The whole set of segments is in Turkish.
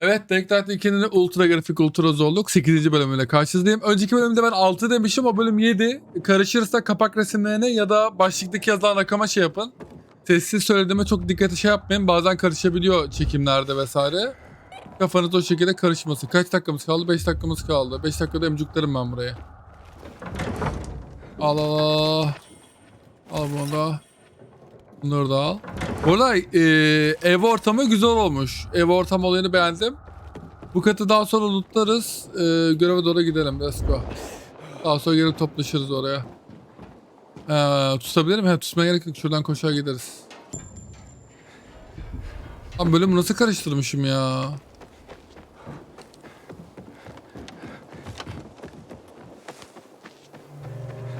Evet, Decklight 2'nin ultra grafik, ultra zorluk 8. bölümüyle karşınızdayım. Önceki bölümde ben 6 demişim, o bölüm 7. Karışırsa kapak resimlerine ya da başlıktaki yazılan rakama şey yapın. Sessiz söylediğime çok dikkate şey yapmayın. Bazen karışabiliyor çekimlerde vesaire. Kafanız o şekilde karışmasın. Kaç dakikamız kaldı? 5 dakikamız kaldı. 5 dakikada emcuklarım ben buraya. Al al al. Al bunu da. Bunları da al. Bu arada e, ev ortamı güzel olmuş. Ev ortamı olayını beğendim. Bu katı daha sonra lootlarız. E, göreve doğru gidelim. Let's go. Daha sonra gelip toplaşırız oraya. E, tutabilir miyim? He, tutmaya gerek yok. Şuradan koşar gideriz. Lan bölümü nasıl karıştırmışım ya?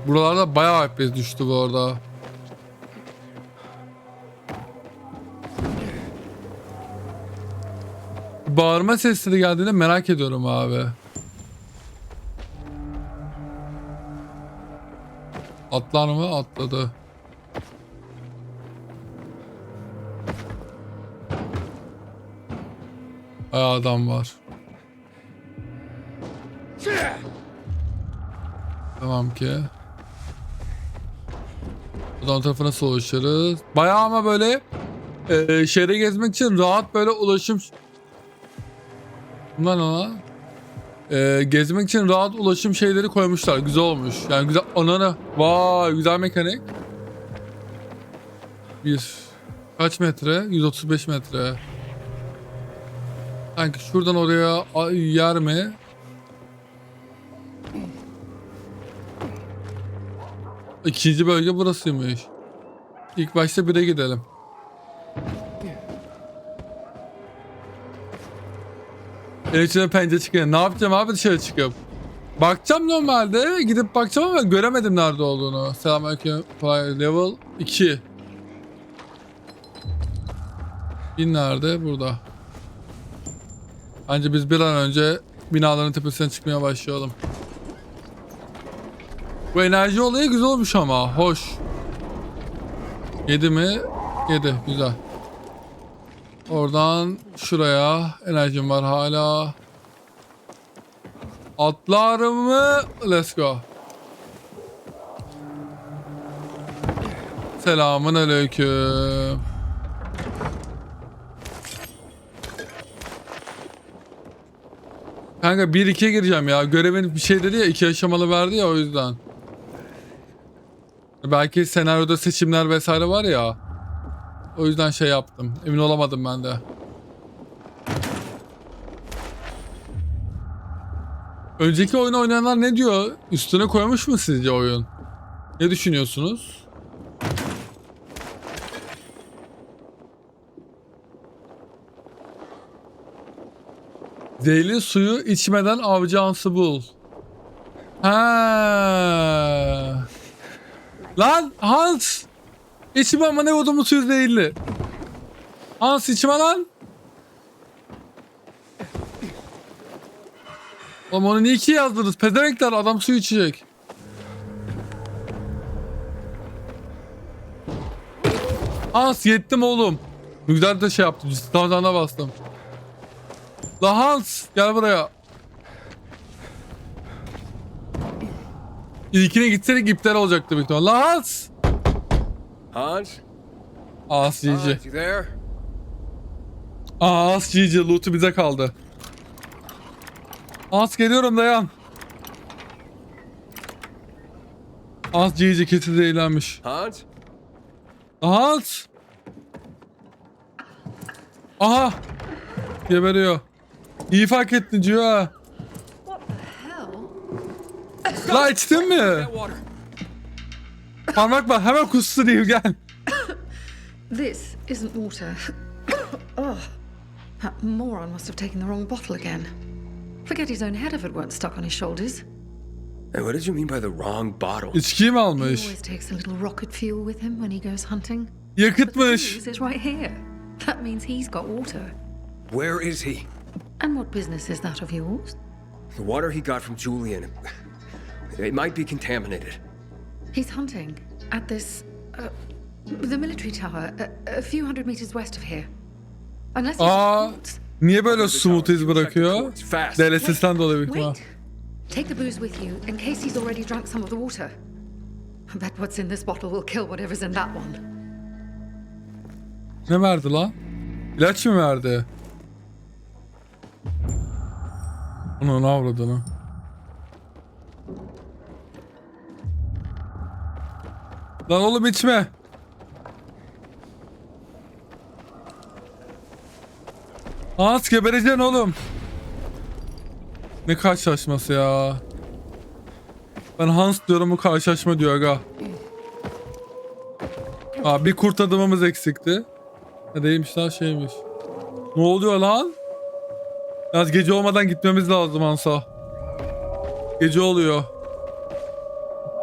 Buralarda bayağı FPS düştü bu arada. Bağırma sesleri geldiğinde merak ediyorum abi. Atlar mı? Atladı. Bayağı adam var. Tamam ki. Buradan tarafa nasıl ulaşırız? Bayağı ama böyle e, şehre gezmek için rahat böyle ulaşım Bunlar ne lan? Ee, gezmek için rahat ulaşım şeyleri koymuşlar. Güzel olmuş. Yani güzel. Anana. Vay güzel mekanik. Bir. Kaç metre? 135 metre. Sanki şuradan oraya yer mi? İkinci bölge burasıymış. İlk başta bire gidelim. Evin içine pencere çıkıyor. Ne yapacağım abi dışarı çıkıp? Bakacağım normalde. Gidip bakacağım ama göremedim nerede olduğunu. Selamünaleyküm. Level 2. Bin nerede? Burada. Bence biz bir an önce binaların tepesine çıkmaya başlayalım. Bu enerji olayı güzel olmuş ama. Hoş. Yedi mi? Yedi. Güzel. Oradan şuraya enerjim var hala. Atlar mı? Let's go. Selamun aleyküm. Kanka 1-2'ye gireceğim ya. Görevin bir şey dedi ya iki aşamalı verdi ya o yüzden. Belki senaryoda seçimler vesaire var ya. O yüzden şey yaptım. Emin olamadım ben de. Önceki oyunu oynayanlar ne diyor? Üstüne koymuş mu sizce oyun? Ne düşünüyorsunuz? Zehirli suyu içmeden avcı ansı bul. Ha. Lan Hans! İçme ama ne odumu suyu zehirli. Hans içme lan. Oğlum onu niye iki yazdınız? Pezevenkler adam su içecek. Hans yettim oğlum. Güzel de şey yaptım. Ciddi bastım. La Hans gel buraya. İlkine gitseydik iptal olacaktı büyük ihtimalle. La Hans! Hans? As GG. Hans, there? GG loot'u bize kaldı. As geliyorum dayan. As GG kesin zehirlenmiş. Hans? Hans! Aha! Geberiyor. İyi fark ettin Cio ha. La içtin mi? That water. Parmak bak hemen kustu değil gel. This isn't water. oh, that moron must have taken the wrong bottle again. Forget his own head if it weren't stuck on his shoulders. Hey, what did you mean by the wrong bottle? İçkiyi mi He always takes a little rocket fuel with him when he goes hunting. But the Yakıtmış. fuse is right here. That means he's got water. Where is he? And what business is that of yours? The water he got from Julian. It might be contaminated. He's hunting at this. Uh, the military tower, a, a few hundred meters west of here. Unless he's Aa. a Niye böyle Another smooth tower. iz the bırakıyor? DLSS'den dolayı büyük ihtimal. Wait. Take the booze with you in case he's already drunk some of the water. I bet what's in this bottle will kill whatever's in that one. Ne verdi lan? İlaç mı verdi? Onu ne avradını? Lan oğlum içme. Hans gebereceksin oğlum. Ne karşılaşması ya. Ben Hans diyorum bu karşılaşma diyor aga. Aa, bir kurt adamımız eksikti. Ha değilmiş lan şeymiş. Ne oluyor lan? Yalnız gece olmadan gitmemiz lazım Hansa. Gece oluyor.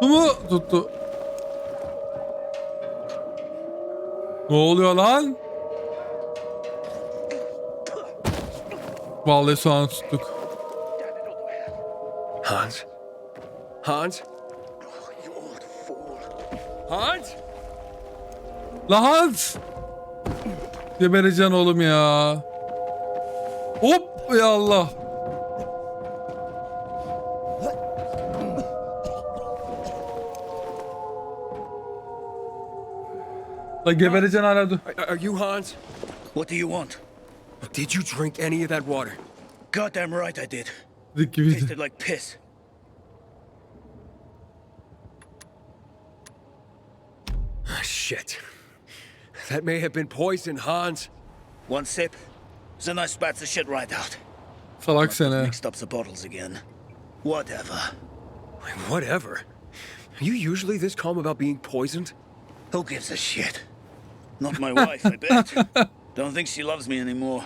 Tuttu mu? Tuttu. Ne oluyor lan? Vallahi soğanı tuttuk. Hans? Hans? Hans? La Hans! Gebereceksin oğlum ya. Hop ya Allah. La gebereceksin hala dur. Are, are you Hans? What do you want? Did you drink any of that water? Goddamn right I did. Dik gibiydi. Tasted like piss. Ah, shit. That may have been poison, Hans. One sip, then I spat the shit right out. Salak seni. Mixed up the bottles again. Whatever. Like, Whatever. Are you usually this calm about being poisoned? Who gives a shit? Not my wife, I bet. Don't think she loves me anymore.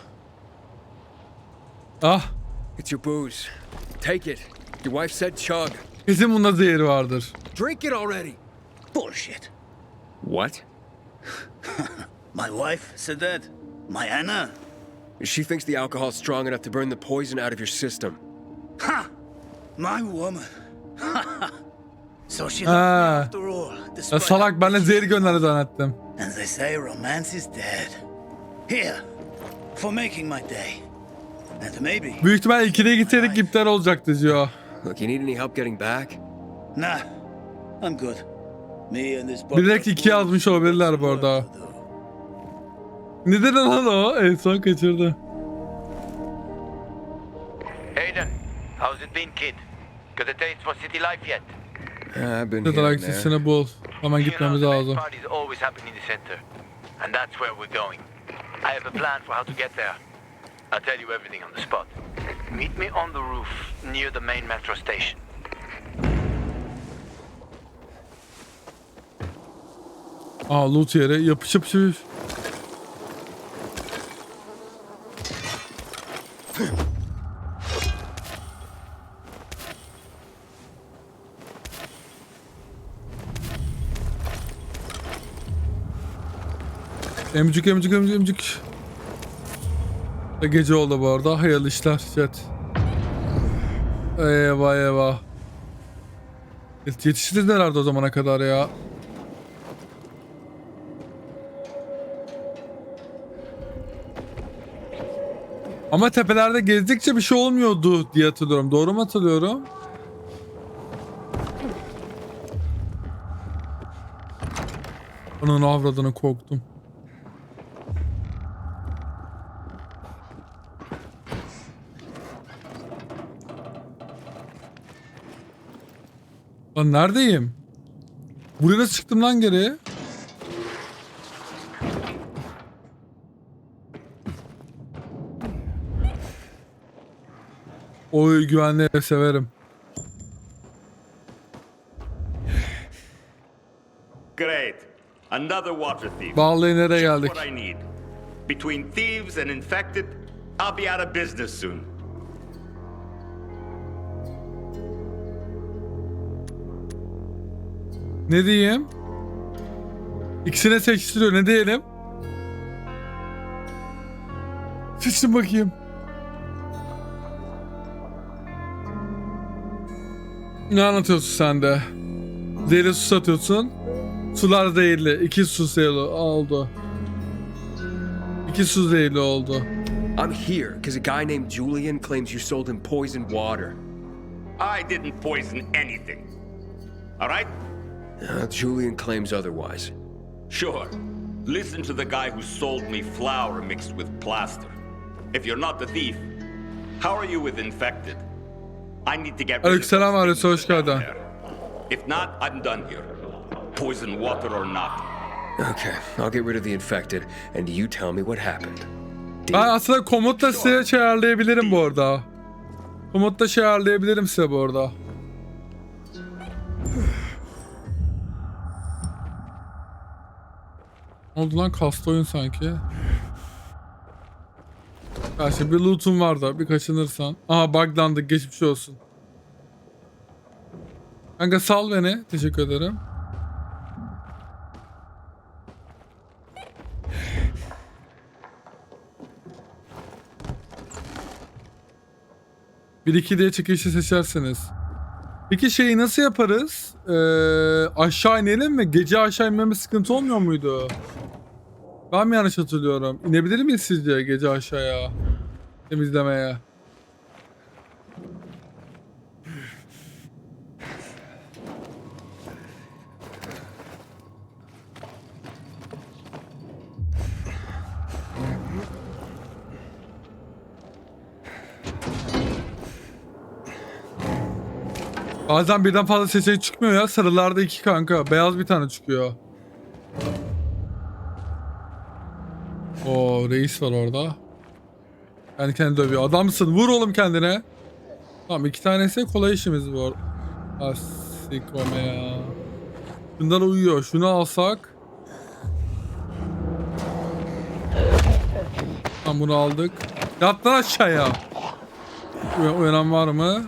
Ah. It's your booze. Take it. Your wife said chug. Kesin bunda zehri vardır. Drink it already. Bullshit. What? My wife said that. My Anna. She thinks the alcohol's strong enough to burn the poison out of your system. Ha! My woman. so she loved me Ha. after all. Ya salak how ben de bitchy zehri gönderdi zannettim. And they say romance is dead. Here, for making my day. And maybe. Büyük ihtimal ikiliye gitseydik iptal olacaktı diyor. Look, you need any help getting back? Nah, I'm good. Me and this Bilerek iki yazmış olabilirler bu arada. Ne dedi lan o? En son kaçırdı. Aiden, how's it been, kid? Got a taste for city life yet? I've been Dediler here and there. bul. Hemen You know, gitmemiz the best lazım. parties always happen in the center. And that's where we're going. I have a plan for how to get there. I'll tell you everything on the spot. Meet me on the roof near the main metro station. Aa loot yere yapış yapış yapış. Emcik emcik emcik emcik. Gece oldu bu arada. Hayırlı işler. Jet. Eyvah eyvah. Yetişiriz herhalde o zamana kadar ya. Ama tepelerde gezdikçe bir şey olmuyordu diye hatırlıyorum. Doğru mu hatırlıyorum? Onun avradını korktum. Lan neredeyim? Buraya nasıl çıktım lan geri? Oy güvenli ev severim. Great. Another water thief. Vallahi nereye geldik? Between thieves and infected, I'll be out of business soon. Ne diyeyim? İkisine seçtiriyor. Ne diyelim? Seçin bakayım. Ne anlatıyorsun sen de? Zehirli su satıyorsun. Sular zehirli. İki su zehirli oldu. İki su zehirli oldu. I'm here because a guy named Julian claims you sold him poisoned water. I didn't poison anything. All right? Uh, Julian claims otherwise. Sure. Listen to the guy who sold me flour mixed with plaster. If you're not the thief, how are you with infected? I need to get rid of Aleykümselam those things hoş geldin. there. If not, I'm done here. Poison water or not. Okay, I'll get rid of the infected, and you tell me what happened. Ben aslında komutla size şey ayarlayabilirim bu arada. Komutla şey ayarlayabilirim size bu arada. Oldu lan kastı oyun sanki. Gerçi bir loot'um var da bir kaçınırsan. Aha buglandık geçmiş olsun. Kanka sal beni. Teşekkür ederim. Bir iki diye çıkışı seçerseniz. Peki şeyi nasıl yaparız? Ee, aşağı inelim mi? Gece aşağı inmemiz sıkıntı olmuyor muydu? Ben mi yanlış hatırlıyorum? İnebilir miyiz sizce gece aşağıya? Temizlemeye. Bazen birden fazla seçenek çıkmıyor ya. Sarılarda iki kanka. Beyaz bir tane çıkıyor. O reis var orada. Kendi kendini dövüyor. Adamsın. Vur oğlum kendine. Tamam iki tanesi kolay işimiz var. Asikome ya. Bunlar uyuyor. Şunu alsak. Tamam bunu aldık. Yat aşağıya. Uyan- uyanan var mı?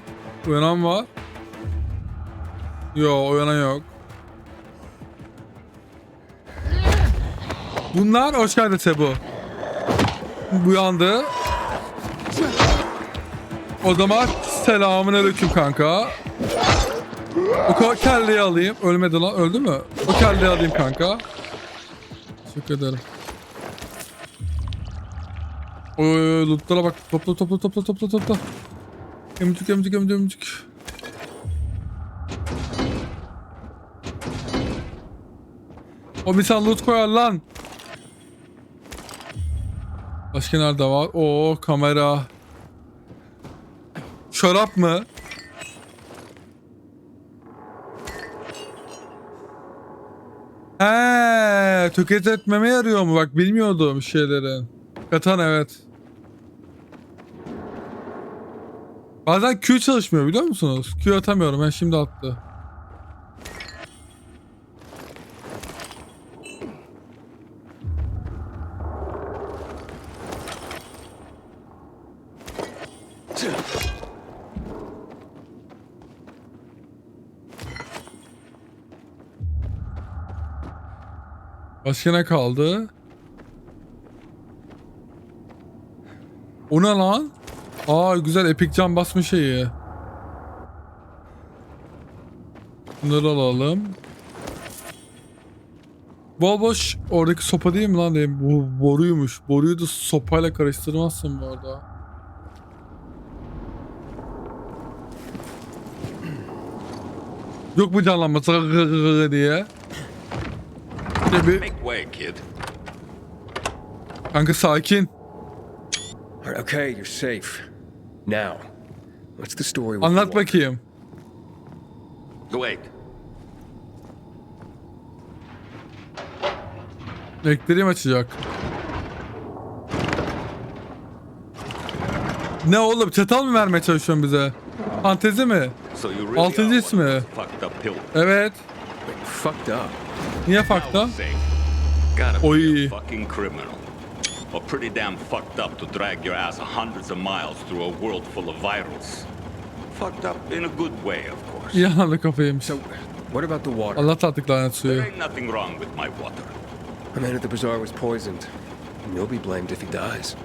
Uyanan var. Yo uyanan yok. Bunlar hoş geldin Sebu. Uyandı. O zaman selamun aleyküm kanka. O kelleyi alayım. Ölmedi lan. Öldü mü? O kelleyi alayım kanka. Teşekkür ederim. Oy oy lootlara bak. Topla topla topla topla topla. Emcik emcik emcik emcik. O bir tane loot koyar lan. Başka nerede var? Oo kamera. Şarap mı? He, tüket etmeme yarıyor mu? Bak bilmiyordum şeylerin. Katan evet. Bazen Q çalışmıyor biliyor musunuz? Q atamıyorum ben şimdi attı. Ne kaldı? O ne lan? Aa güzel epik cam basma şeyi. Bunları alalım. Bol boş oradaki sopa değil mi lan diyeyim. Bu boruymuş. Boruyu da sopayla karıştırmazsın bu arada. Yok mu canlanması diye. Bir kid. kanka sakin. Okay, you're safe. Now, what's the story with Anlat bakayım. Wait. Elektriğim açacak. Ne oğlum çatal mı vermeye çalışıyorsun bize? Fantezi mi? Altıncı ismi. Evet. Fucked up. Niye fakta? Say, gotta be Oy. a fucking criminal. Or pretty damn fucked up to drag your ass hundreds of miles through a world full of virals. Fucked up in a good way, of course. İyi anladı kafayıymış. So, what about the water? Allah tatlık lanet There suyu. ain't nothing wrong with my water. A man at the bazaar was poisoned. And you'll be blamed if he dies.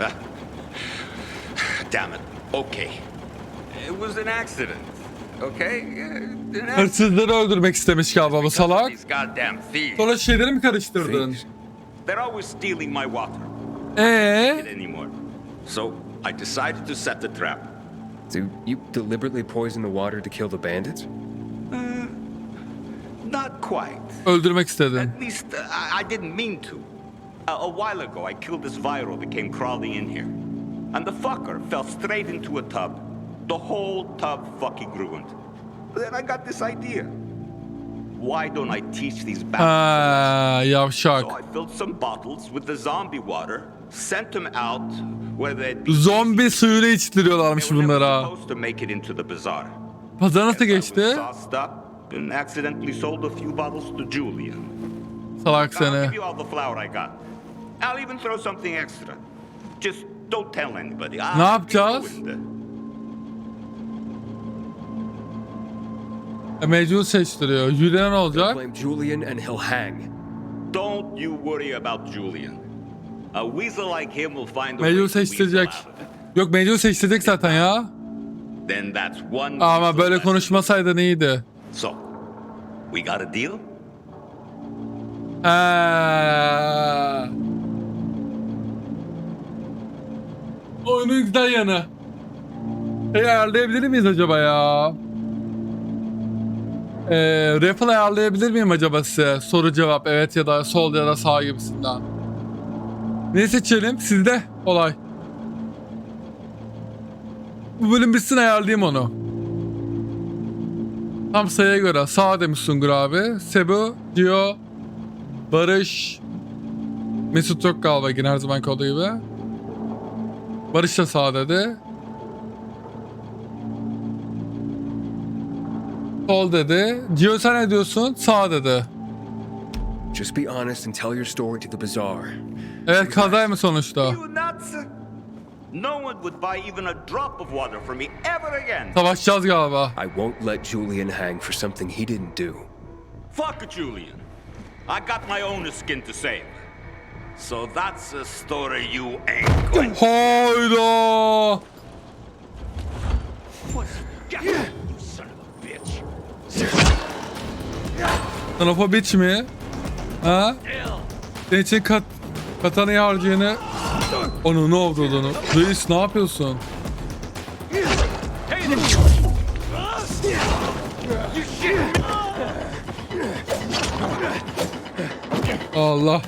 Ah. Damn it. Okay. It was an accident. Okay? Hırsızları öldürmek istemiş galiba bu salak. Sonra şeyleri mi karıştırdın? They're always stealing my water. Ee, anymore. So I decided to set the trap. So you deliberately poisoned the water to kill the bandits? Not quite. Öldürmek istedin. At least uh, I, I didn't mean to. A, a while ago, I killed this viral that came crawling in here. And the fucker fell straight into a tub. The whole tub fucking ruined. Then I got this idea. Why don't I teach these bastards? Ha, yavşak. So I filled some bottles with the zombie water, sent them out where they'd be. Zombi suyunu içtiriyorlarmış They were never bunlara. supposed to make it into the bazaar. Pazar nasıl I was geçti? sauced up and accidentally sold a few bottles to Julian. Salak I'll seni. give you all the flour I got. I'll even throw something extra. Just don't tell anybody. Ne I'll be yapacağız? ruined. E, mecbur seçtiriyor. Julian olacak? Blame Julian and he'll hang. Don't you worry about Julian. A weasel like him will find a way to weasel seçtirecek. out of it. Yok mecbur seçtirecek zaten ya. Then that's one Ama weasel böyle less. konuşmasaydın iyiydi. So, we got a deal? Ha. Oyunun güzel yanı. Şey ayarlayabilir miyiz acaba ya? Ee, raffle ayarlayabilir miyim acaba size? Soru cevap evet ya da sol ya da sağ gibisinden. Ne seçelim? Sizde olay. Bu bölüm bitsin ayarlayayım onu. Tam sayıya göre sağ demiş Sungur abi. Sebu diyor Barış Mesut galiba yine her zamanki olduğu gibi. Barış da sağ dedi. Sol dedi. Sen ne diyorsun? Sağ dedi. Just be honest and tell your story to the bazaar. Evet kazaymış sonuçta. You nuts? No one would buy even a drop of water from me ever again. Savaşacağız galiba. I won't let Julian hang for something he didn't do. Fuck Julian. I got my own skin to save. So that's a story you ain't going Hayda. to Tarafa bitch mi? Ha? Senin için kat, katanayı harcayanı... Onu ne oldu onu? Reis ne yapıyorsun? Allah.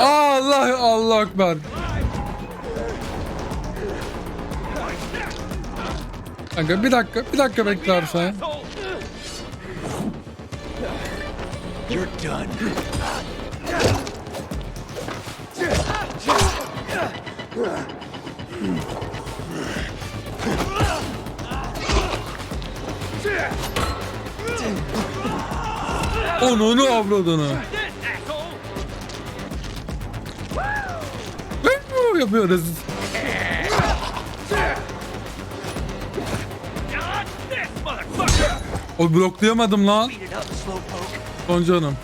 Allah Allah ekber. Kanka bir dakika bir dakika beklersen. You're done. Onu ne avradını. yapıyoruz. O bloklayamadım lan. Son canım.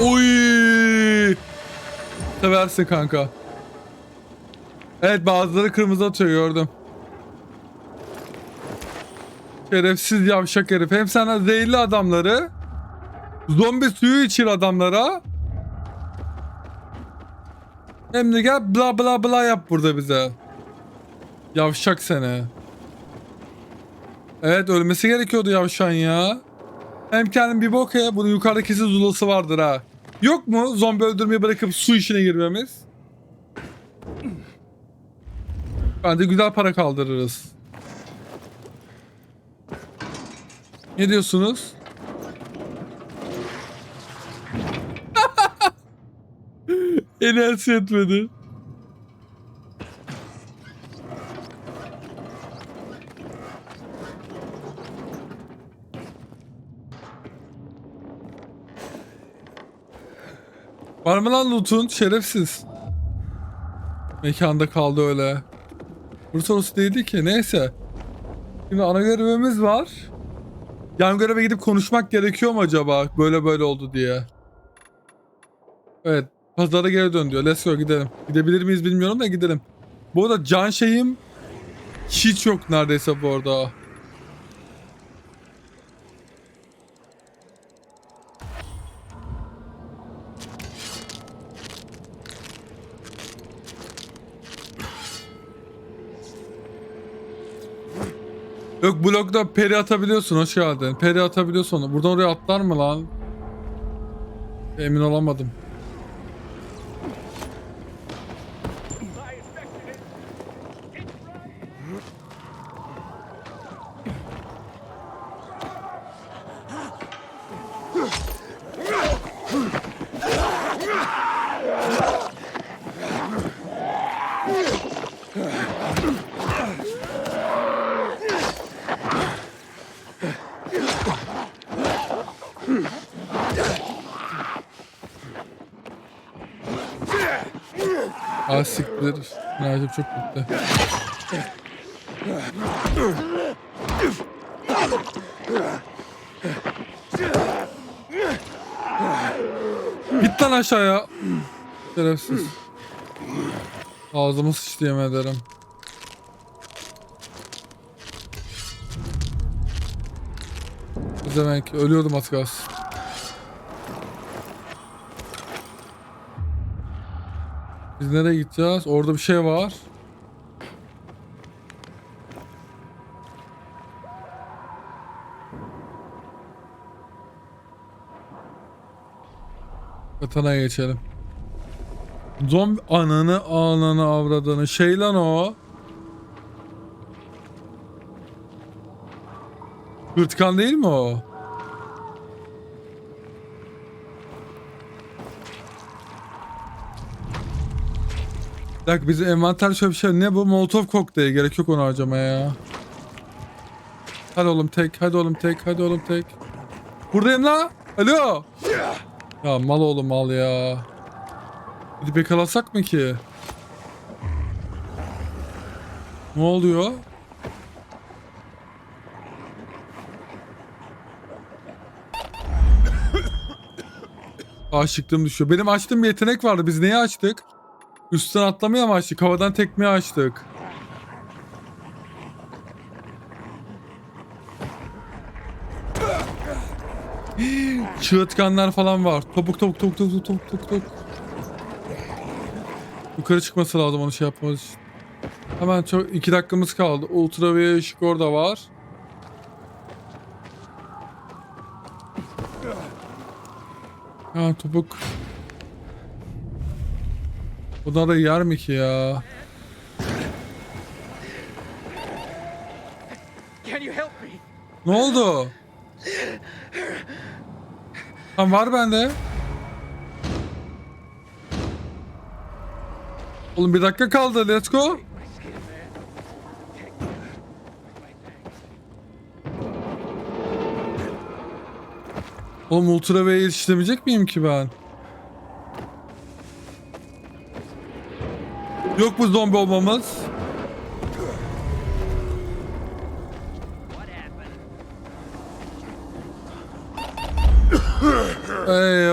Oy! Seversin kanka. Evet bazıları kırmızı atıyor gördüm. Şerefsiz yavşak herif. Hem sana zehirli adamları zombi suyu içir adamlara hem de gel bla bla bla yap burada bize. Yavşak seni. Evet ölmesi gerekiyordu yavşan ya. Hem kendim bir bok ya. Bunun yukarıda kesin zulası vardır ha. Yok mu zombi öldürmeyi bırakıp su işine girmemiz? Bence güzel para kaldırırız. Ne diyorsunuz? Enerjisi yetmedi. Var mı lan loot'un? Şerefsiz. Mekanda kaldı öyle. Burası orası değildi ki. Neyse. Şimdi ana görevimiz var. Yan göreve gidip konuşmak gerekiyor mu acaba? Böyle böyle oldu diye. Evet. Pazara geri dön diyor. Let's go gidelim. Gidebilir miyiz bilmiyorum da gidelim. Bu arada can şeyim hiç yok neredeyse bu arada. Yok blokta peri atabiliyorsun hoş geldin. Peri atabiliyorsun. Buradan oraya atlar mı lan? Emin olamadım. Ah siktir. Nerede çok gitti. Git lan aşağıya. Şerefsiz. Ağzımı sıçtı yemin ederim. Demek ölüyordum az. Biz nereye gideceğiz? Orada bir şey var. Katana'ya geçelim. Zombi ananı ananı avradını şey lan o. Hırtkan değil mi o? Dakika bizim envanter şöyle bir şey. Ne bu? Molotov kokteyl. Gerek yok onu harcamaya ya. Hadi oğlum tek. Hadi oğlum tek. Hadi oğlum tek. Buradayım la. Alo. Ya mal oğlum mal ya. Gidip yakalasak mı ki? Ne oluyor? Aşıklığım düşüyor. Benim açtığım bir yetenek vardı. Biz neyi açtık? Üstten atlamaya mı açtık? Havadan tekmeyi açtık. Çığıtkanlar falan var. Topuk topuk topuk topuk topuk topuk topuk. Yukarı çıkması lazım onu şey yapmamız için. Hemen çok iki dakikamız kaldı. Ultra ve ışık orada var. Ha topuk. Bunlar da yer mi ki ya? Can you help me? Ne oldu? Ha var bende. Oğlum bir dakika kaldı. Let's go. Oğlum Ultra V'ye yetiştiremeyecek miyim ki ben? Yok bu zombi olmamız. Eyvah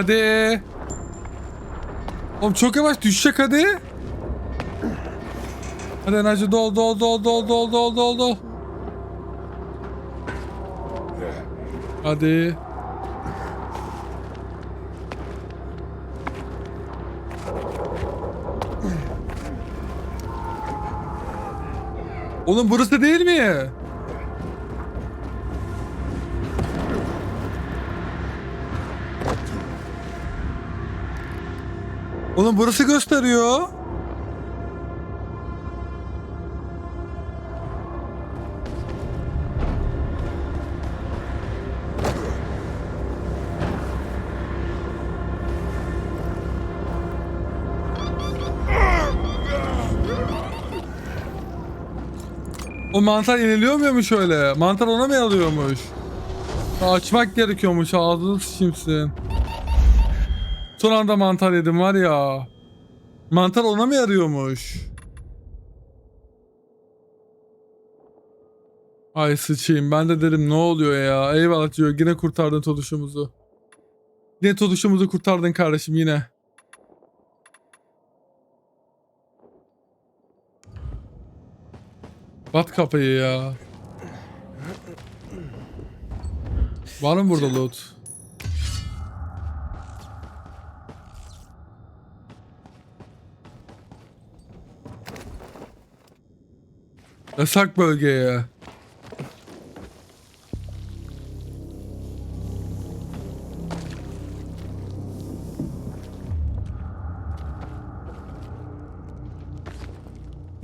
Hadi. Oğlum çok yavaş düşecek hadi. Hadi enerji dol dol dol dol dol dol dol dol. Hadi. Oğlum burası değil mi? Oğlum burası gösteriyor. O mantar yeniliyor muymuş öyle? Mantar ona mı alıyormuş? Açmak gerekiyormuş ağzını sıçayım Son anda mantar yedim var ya. Mantar ona mı yarıyormuş? Ay sıçayım ben de derim ne oluyor ya. Eyvallah diyor yine kurtardın Toduş'umuzu. Yine Toduş'umuzu kurtardın kardeşim yine. Bat kafayı ya. Var mı burada loot? Yasak bölgeye.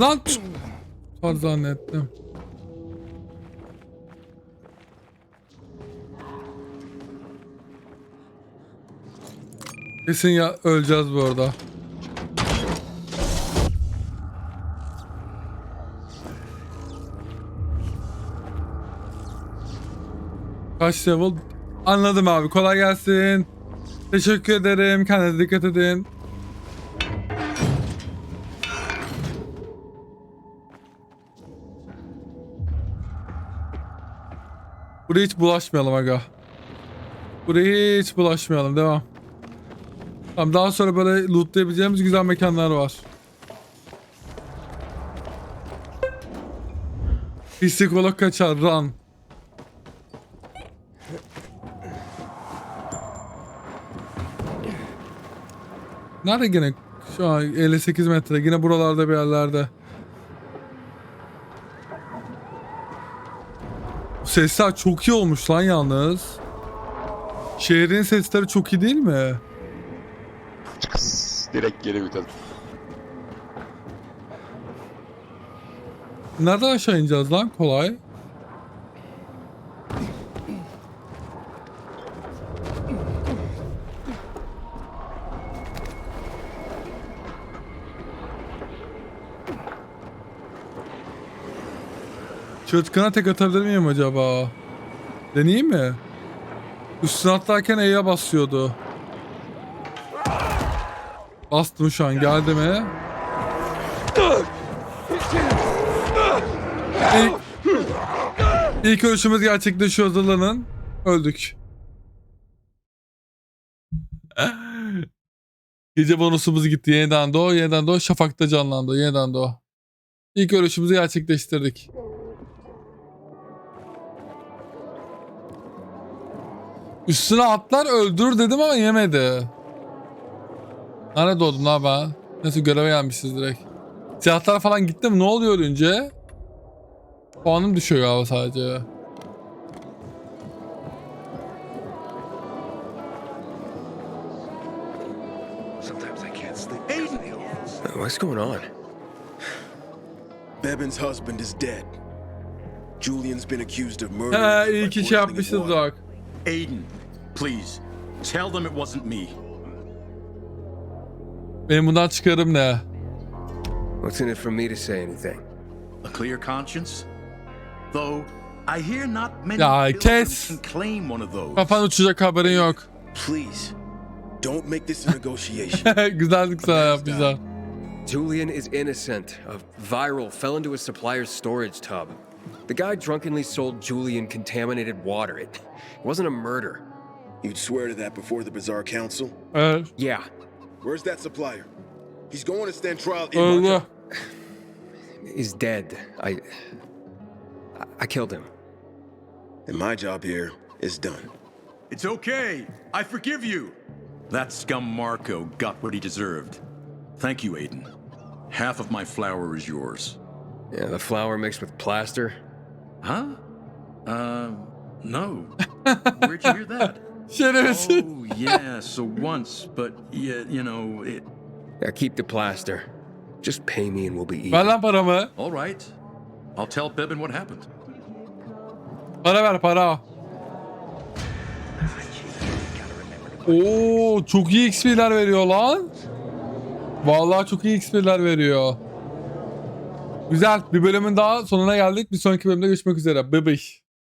Lan! Var zannettim. Kesin ya öleceğiz bu arada. Kaç level? Anladım abi. Kolay gelsin. Teşekkür ederim. Kendinize dikkat edin. Buraya hiç bulaşmayalım aga. Buraya hiç bulaşmayalım. Devam. Tamam daha sonra böyle lootlayabileceğimiz güzel mekanlar var. Psikolog kaçar. Run. Nerede gene? Şu an 58 metre. Yine buralarda bir yerlerde. Bu Sesler çok iyi olmuş lan yalnız. Şehrin sesleri çok iyi değil mi? Direkt geri vites. Nereden aşağı ineceğiz lan kolay? Çırtkına tek atabilir miyim acaba? Deneyeyim mi? Üstüne atlarken E'ye basıyordu. Bastım şu an geldi mi? İlk, ilk ölüşümüz gerçekleşiyor hazırlanın. Öldük. Gece bonusumuz gitti. Yeniden doğ, yeniden doğ. Şafakta canlandı. Yeniden doğ. İlk ölüşümüzü gerçekleştirdik. Üstüne atlar öldürür dedim ama yemedi. Nerede lan ben? Neyse göreve gelmişiz direkt. Silahlar falan gitti mi? Ne oluyor ölünce? Puanım düşüyor galiba sadece. What's going on? Bevan's husband is dead. Julian's been accused of murder. He iyi ki şey yapmışız bak. Aiden, please, tell them it wasn't me. Benim bundan çıkarım ne? What's in it for me to say anything? A clear conscience? Though, I hear not many Ya, pilgrims kes. can claim one of those. Kafan uçacak haberin yok. Please, don't make this a negotiation. Güzellik sana yapmışlar. Julian is innocent. A viral fell into a supplier's storage tub. The guy drunkenly sold Julian contaminated water. It, it wasn't a murder. You'd swear to that before the Bazaar Council? Evet. Yeah, Where's that supplier? He's going to stand trial uh, in Öldü. March. he's dead. I. I- I killed him. And my job here is done. It's okay. I forgive you. That scum Marco got what he deserved. Thank you, Aiden. Half of my flour is yours. Yeah, the flour mixed with plaster. Huh? Uh, no. Where'd you hear that? Şerefsiz. Oh, yeah, so once, but yeah, you know, it. Yeah, keep the plaster. Just pay me and we'll be even. Ver lan paramı. All right. I'll tell Bevan what happened. Para ver para. Oo çok iyi XP'ler veriyor lan. Vallahi çok iyi XP'ler veriyor. Güzel. Bir bölümün daha sonuna geldik. Bir sonraki bölümde görüşmek üzere. Bye bye.